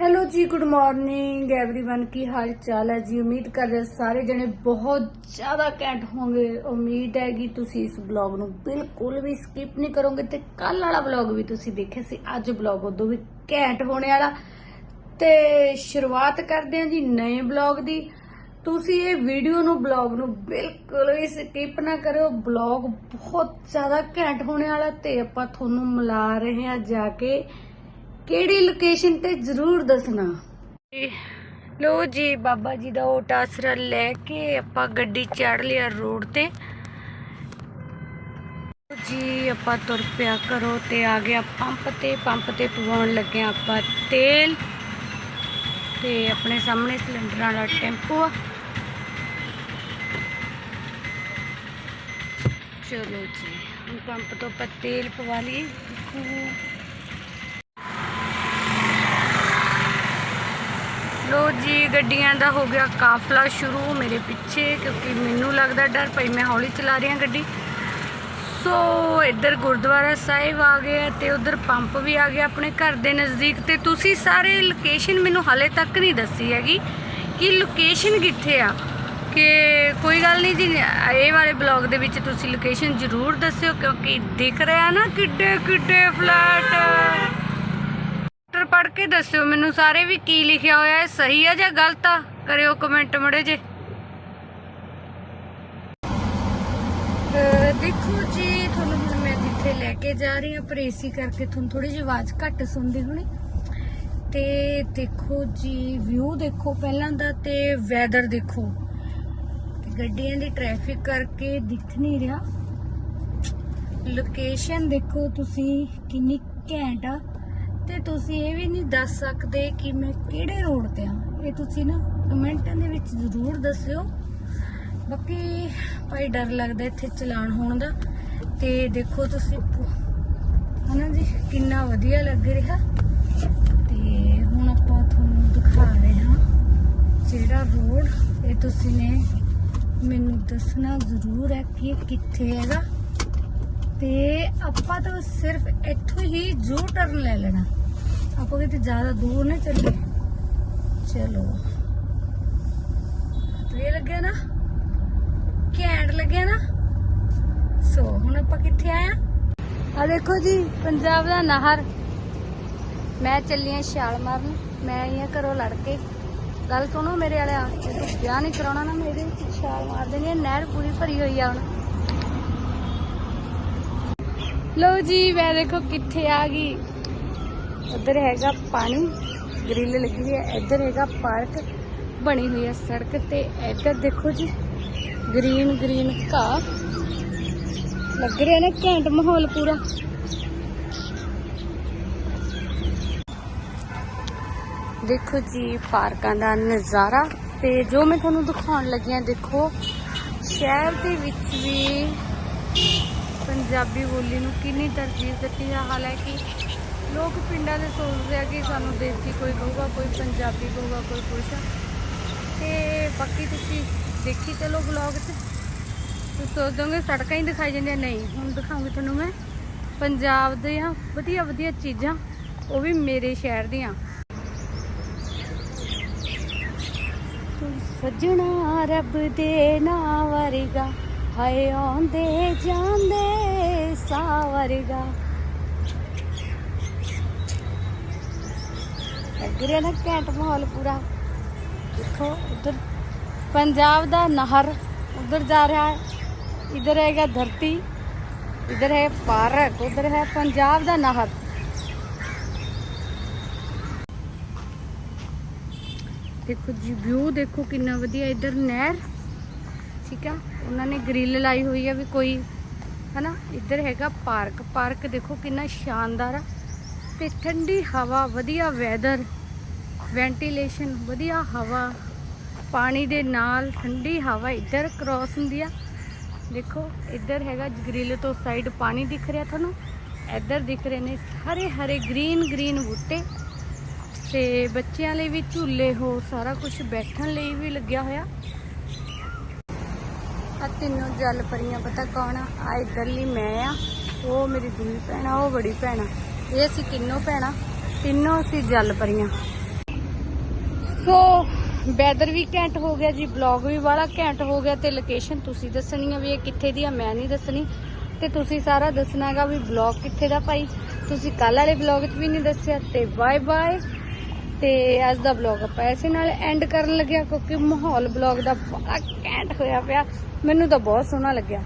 Hello ji good morning everyone ਕੀ ਹਾਲ ਚਾਲ ਹੈ ਜੀ ਉਮੀਦ ਕਰਦੇ ਸਾਰੇ ਜਣੇ ਬਹੁਤ ਜ਼ਿਆਦਾ ਕੈਂਟ ਹੋਵੋਗੇ ਉਮੀਦ ਹੈ ਕਿ ਤੁਸੀਂ ਇਸ ਬਲੌਗ ਨੂੰ ਬਿਲਕੁਲ ਵੀ ਸਕਿਪ ਨਹੀਂ ਕਰੋਗੇ ਤੇ ਕੱਲ ਵਾਲਾ ਬਲੌਗ ਵੀ ਤੁਸੀਂ ਦੇਖਿਆ ਸੀ ਅੱਜ ਬਲੌਗ ਉਦੋਂ ਵੀ ਕੈਂਟ ਹੋਣੇ ਵਾਲਾ ਤੇ ਸ਼ੁਰੂਆਤ ਕਰਦੇ ਹਾਂ ਜੀ ਨਵੇਂ ਬਲੌਗ ਦੀ ਤੁਸੀਂ ਇਹ ਵੀਡੀਓ ਨੂੰ ਬਲੌਗ ਨੂੰ ਬਿਲਕੁਲ ਵੀ ਸਕਿਪ ਨਾ ਕਰਿਓ ਬਲੌਗ ਬਹੁਤ ਜ਼ਿਆਦਾ ਘੈਂਟ ਹੋਣੇ ਵਾਲਾ ਤੇ ਆਪਾਂ ਤੁਹਾਨੂੰ ਮਿਲਾ ਰਹੇ ਹਾਂ ਜਾ ਕੇ ਕਿਹੜੀ ਲੋਕੇਸ਼ਨ ਤੇ ਜ਼ਰੂਰ ਦੱਸਣਾ ਲੋ ਜੀ ਬਾਬਾ ਜੀ ਦਾ ਓਟ ਆਸਰਾ ਲੈ ਕੇ ਆਪਾਂ ਗੱਡੀ ਚੜ ਲਿਆ ਰੋਡ ਤੇ ਜੀ ਆਪਾਂ ਤੁਰ ਪਿਆ ਕਰੋ ਤੇ ਆ ਗਿਆ ਪੰਪ ਤੇ ਪੰਪ ਤੇ ਪਵਾਉਣ ਲੱਗੇ ਹਾਂ ਆਪਾਂ ਤੇਲ ਤੇ ਆਪਣੇ ਸਾਹਮਣੇ ਸਿਲੰਡਰਾਂ ਵਾਲਾ ਟੈਂਪੋ ਆ ਚਲੋ ਜੀ ਹੁਣ ਪੰਪ ਤੋਂ ਆਪਾਂ ਤੇਲ ਪਵਾ ਲਈਏ ਲੋ ਜੀ, ਗੱਡੀਆਂ ਦਾ ਹੋ ਗਿਆ ਕਾਫਲਾ ਸ਼ੁਰੂ ਮੇਰੇ ਪਿੱਛੇ, ਕਿਉਂਕਿ ਮੈਨੂੰ ਲੱਗਦਾ ਡਰ ਪਈ ਮੈਂ ਹੌਲੀ ਚਲਾ ਰਹੀ ਹਾਂ ਗੱਡੀ। ਸੋ ਇੱਧਰ ਗੁਰਦੁਆਰਾ ਸਾਹਿਬ ਆ ਗਏ ਆ ਤੇ ਉਧਰ ਪੰਪ ਵੀ ਆ ਗਿਆ ਆਪਣੇ ਘਰ ਦੇ ਨਜ਼ਦੀਕ ਤੇ ਤੁਸੀਂ ਸਾਰੇ ਲੋਕੇਸ਼ਨ ਮੈਨੂੰ ਹਾਲੇ ਤੱਕ ਨਹੀਂ ਦੱਸੀ ਹੈਗੀ ਕਿ ਲੋਕੇਸ਼ਨ ਕਿੱਥੇ ਆ। ਕਿ ਕੋਈ ਗੱਲ ਨਹੀਂ ਜੀ, ਇਹ ਵਾਲੇ ਬਲੌਗ ਦੇ ਵਿੱਚ ਤੁਸੀਂ ਲੋਕੇਸ਼ਨ ਜ਼ਰੂਰ ਦੱਸਿਓ, ਕਿਉਂਕਿ ਦਿਖ ਰਿਹਾ ਨਾ ਕਿੱਡੇ ਕਿੱਡੇ ਫਲੈਟ ਪੜ੍ਹ ਕੇ ਦੱਸਿਓ ਮੈਨੂੰ ਸਾਰੇ ਵੀ ਕੀ ਲਿਖਿਆ ਹੋਇਆ ਹੈ, ਸਹੀ ਆ ਜਾਂ ਗਲਤ ਆ? ਕਰਿਓ ਕਮੈਂਟ ਮੜੇ ਜੇ ਦੇਖੋ ਜੀ, ਤੁਹਾਨੂੰ ਹੁਣ ਮੈਂ ਜਿੱਥੇ ਲੈ ਕੇ ਜਾ ਰਹੀ ਹਾਂ, ਪਰ ਏਸੀ ਕਰਕੇ ਤੁਹਾਨੂੰ ਥੋੜੀ ਜਿਹੀ ਆਵਾਜ਼ ਘੱਟ ਸੁਣਦੀ ਹੋਣੀ। ਤੇ ਦੇਖੋ ਜੀ ਵਿਊ ਦੇਖੋ ਪਹਿਲਾਂ ਦਾ ਤੇ ਵੈਦਰ ਦੇਖੋ। ਗੱਡੀਆਂ ਦੀ ਟ੍ਰੈਫਿਕ ਕਰਕੇ ਦਿਖ ਨਹੀਂ ਰਿਹਾ। ਲੋਕੇਸ਼ਨ ਦੇਖੋ ਤੁਸੀਂ, ਕਿੰਨੀ ਘੈਂਟ ਆ। ਤੇ ਤੁਸੀਂ ਇਹ ਵੀ ਨਹੀਂ ਦੱਸ ਸਕਦੇ ਕਿ ਮੈਂ ਕਿਹੜੇ ਰੋਡ ਤੇ ਆ ਇਹ ਤੁਸੀਂ ਨਾ ਕਮੈਂਟਾਂ ਦੇ ਵਿੱਚ ਜ਼ਰੂਰ ਦੱਸਿਓ। ਬਾਕੀ ਭਾਈ ਡਰ ਲੱਗਦਾ ਇੱਥੇ ਚਲਾਨ ਹੋਣ ਦਾ। ਤੇ ਦੇਖੋ ਤੁਸੀਂ ਹਨਾ ਜੀ, ਕਿੰਨਾ ਵਧੀਆ ਲੱਗ ਰਿਹਾ। ਤੇ ਹੁਣ ਆਪਾਂ ਤੁਹਾਨੂੰ ਦਿਖਾ ਰਹੇ ਹਾਂ ਜਿਹੜਾ ਰੋਡ ਇਹ ਤੁਸੀਂ ਨੇ ਮੈਨੂੰ ਦੱਸਣਾ ਜ਼ਰੂਰ ਹੈ ਕਿ ਇਹ ਕਿੱਥੇ ਹੈਗਾ। ਤੇ ਆਪਾਂ ਤਾਂ ਸਿਰਫ ਇੱਥੋਂ ਹੀ ਜੂ ਟਰਨ ਲੈ ਲੈਣਾ। ਆਪਾਂ ਕਿਤੇ ਜ਼ਿਆਦਾ ਦੂਰ ਨਾ ਚੱਲੇ ਚਲੋ। ਇਹ ਲੱਗਿਆ ਨਾ? ਘੈਂਟ ਲੱਗਿਆ ਨਾ? ਸੋ, ਹੁਣ ਆਪਾਂ ਕਿੱਥੇ ਆਇਆ ਆ? ਦੇਖੋ ਜੀ, ਪੰਜਾਬ ਦਾ ਨਹਰ। ਮੈਂ ਚੱਲੀ ਆ ਛਾਲ ਮਾਰਨ। ਮੈਂ ਆਈ ਆ ਘਰੋਂ ਲੜ ਕੇ। ਗੱਲ ਸੁਣੋ ਮੇਰੇ ਵਾਲਿਆ ਜੇ ਤੂੰ ਵਿਆਹ ਨਹੀਂ ਕਰਾਉਣਾ ਨਾ ਮੇਰੇ ਵਿੱਚ ਛਾਲ ਮਾਰ ਦੇਣੀ ਨਹਿਰ ਪੂਰੀ ਭਰੀ ਹੋਈ ਆ ਹੁਣ। ਲੋ ਜੀ, ਮੈਂ ਦੇਖੋ ਕਿੱਥੇ ਆ ਗਈ। ਉਧਰ ਹੈਗਾ ਪਾਣੀ ਗ੍ਰਿਲ ਲੱਗੀ ਹੈ। ਇੱਧਰ ਹੈਗਾ ਪਾਰਕ ਬਣੀ ਹੋਈ ਹੈ ਸੜਕ ਤੇ। ਇੱਧਰ ਦੇਖੋ ਜੀ ਗ੍ਰੀਨ ਗ੍ਰੀਨ ਘਾਹ। ਲੱਗ ਰਿਹਾ ਨਾ ਘੈਂਟ ਮਾਹੌਲ ਪੂਰਾ। ਦੇਖੋ ਜੀ, ਪਾਰਕਾਂ ਦਾ ਨਜ਼ਾਰਾ ਤੇ ਜੋ ਮੈਂ ਤੁਹਾਨੂੰ ਦਿਖਾਉਣ ਲੱਗੀ ਹਾਂ, ਦੇਖੋ, ਸ਼ਹਿਰ ਦੇ ਵਿੱਚ ਵੀ ਪੰਜਾਬੀ ਬੋਲੀ ਨੂੰ ਕਿੰਨੀ ਤਰਜੀਹ ਦਿੱਤੀ ਹੈ ਹਾਲਾਂਕਿ ਲੋਕ ਪਿੰਡਾਂ ਦੇ ਸੋਚਦੇ ਆ ਕਿ ਸਾਨੂੰ ਦੇਸੀ ਕੋਈ ਕਹੂਗਾ, ਕੋਈ ਪੰਜਾਬੀ ਕਹੂਗਾ, ਕੋਈ ਕੁਛ। ਤੇ ਬਾਕੀ ਤੁਸੀਂ ਦੇਖੀ ਚਲੋ ਵਲੌਗ 'ਚ ਤੁਸੀਂ ਸੋਚ ਦੋਗੇ ਸੜਕਾਂ ਹੀ ਦਿਖਾਈ ਜਾਂਦੀਆਂ। ਨਹੀਂ, ਹੁਣ ਦਿਖਾਉਂਗੀ ਤੁਹਾਨੂੰ ਮੈਂ। ਪੰਜਾਬ ਦੀਆਂ ਵਧੀਆ ਵਧੀਆ ਚੀਜ਼ਾਂ। ਉਹ ਵੀ ਮੇਰੇ ਸ਼ਹਿਰ ਦੀਆਂ। ਸੱਜਣਾ ਰੱਬ ਦੇ ਨਾਂ ਵਰਗਾ। ਹਾਏ ਆਉਂਦੇ ਜਾਂਦੇ ਸਾਵਰਗਾ ਲੱਗ ਰਿਹਾ ਨਾ ਘੈਂਟ ਮਾਹੌਲ ਪੂਰਾ। ਦੇਖੋ, ਉਧਰ ਪੰਜਾਬ ਦਾ ਨਹਰ, ਉਧਰ ਜਾ ਰਿਹਾ ਹੈ। ਇਧਰ ਹੈਗਾ ਧਰਤੀ, ਇਧਰ ਹੈ ਪਾਰਕ, ਉਧਰ ਹੈ ਪੰਜਾਬ ਦਾ ਨਹਰ। ਦੇਖੋ ਜੀ, ਵਿਊ ਦੇਖੋ ਕਿੰਨਾ ਵਧੀਆ, ਇਧਰ ਨਹਿਰ ਠੀਕ ਆ? ਉਹਨਾਂ ਨੇ ਗ੍ਰਿਲ ਲਾਈ ਹੋਈ ਆ ਵੀ ਕੋਈ, ਹਨਾ? ਇੱਧਰ ਹੈਗਾ ਪਾਰਕ। ਪਾਰਕ ਦੇਖੋ ਕਿੰਨਾ ਸ਼ਾਨਦਾਰ ਆ। ਤੇ ਠੰਡੀ ਹਵਾ, ਵਧੀਆ ਵੈਦਰ ਵੈਂਟੀਲੇਸ਼ਨ ਵਧੀਆ ਹਵਾ, ਪਾਣੀ ਦੇ ਨਾਲ ਠੰਡੀ ਹਵਾ ਇੱਧਰ ਕ੍ਰੋਸ ਹੁੰਦੀ ਆ। ਦੇਖੋ, ਇੱਧਰ ਹੈਗਾ ਗ੍ਰਿਲ ਤੋਂ ਸਾਈਡ ਪਾਣੀ ਦਿਖ ਰਿਹਾ ਤੁਹਾਨੂੰ। ਇੱਧਰ ਦਿਖ ਰਹੇ ਨੇ ਹਰੇ ਹਰੇ ਗ੍ਰੀਨ ਗ੍ਰੀਨ ਬੂਟੇ। ਤੇ ਬੱਚਿਆਂ ਲਈ ਵੀ ਝੂਲੇ ਹੋ ਸਾਰਾ ਕੁਝ ਬੈਠਣ ਲਈ ਵੀ ਲੱਗਿਆ ਹੋਇਆ। ਆ ਤਿੰਨੋਂ ਜਲ ਪਰੀਆਂ, ਪਤਾ ਕੌਣ ਆ? ਆ ਇਧਰਲੀ ਮੈਂ ਆ, ਉਹ ਮੇਰੀ ਦੂਜੀ ਭੈਣ ਆ, ਉਹ ਬੜੀ ਭੈਣ ਆ। ਇਹ ਅਸੀਂ ਤਿੰਨੋਂ ਭੈਣਾਂ ਤਿੰਨੋਂ ਅਸੀਂ ਜਲ ਪਰੀਆਂ। ਸੋ ਵੈਦਰ ਵੀ ਘੈਂਟ ਹੋ ਗਿਆ ਜੀ ਬਲੌਗ ਵੀ ਵਾਲਾ ਘੈਂਟ ਹੋ ਗਿਆ ਤੇ ਲੋਕੇਸ਼ਨ ਤੁਸੀਂ ਦੱਸਣੀ ਆ ਵੀ ਇਹ ਕਿੱਥੇ ਦੀ ਆ, ਮੈਂ ਨਹੀਂ ਦੱਸਣੀ। ਤੇ ਤੁਸੀਂ ਸਾਰਾ ਦੱਸਣਾਗਾ ਵੀ ਬਲੌਗ ਕਿੱਥੇ ਦਾ ਭਾਈ? ਤੁਸੀਂ ਕੱਲ ਵਾਲੇ ਬਲੌਗ 'ਚ ਵੀ ਨਹੀਂ ਦੱਸਿਆ ਤੇ ਬਾਏ ਬਾਏ ਤੇ ਅੱਜ ਦਾ ਬਲੌਗ ਆਪਾਂ ਐਸੇ ਨਾਲ ਐਂਡ ਕਰਨ ਲੱਗਿਆ ਕਿਉਂਕਿ ਮਾਹੌਲ ਬਲੌਗ ਦਾ ਬੜਾ ਘੈਂਟ ਹੋਇਆ ਪਿਆ। ਮੈਨੂੰ ਤਾਂ ਬਹੁਤ ਸੋਹਣਾ ਲੱਗਿਆ।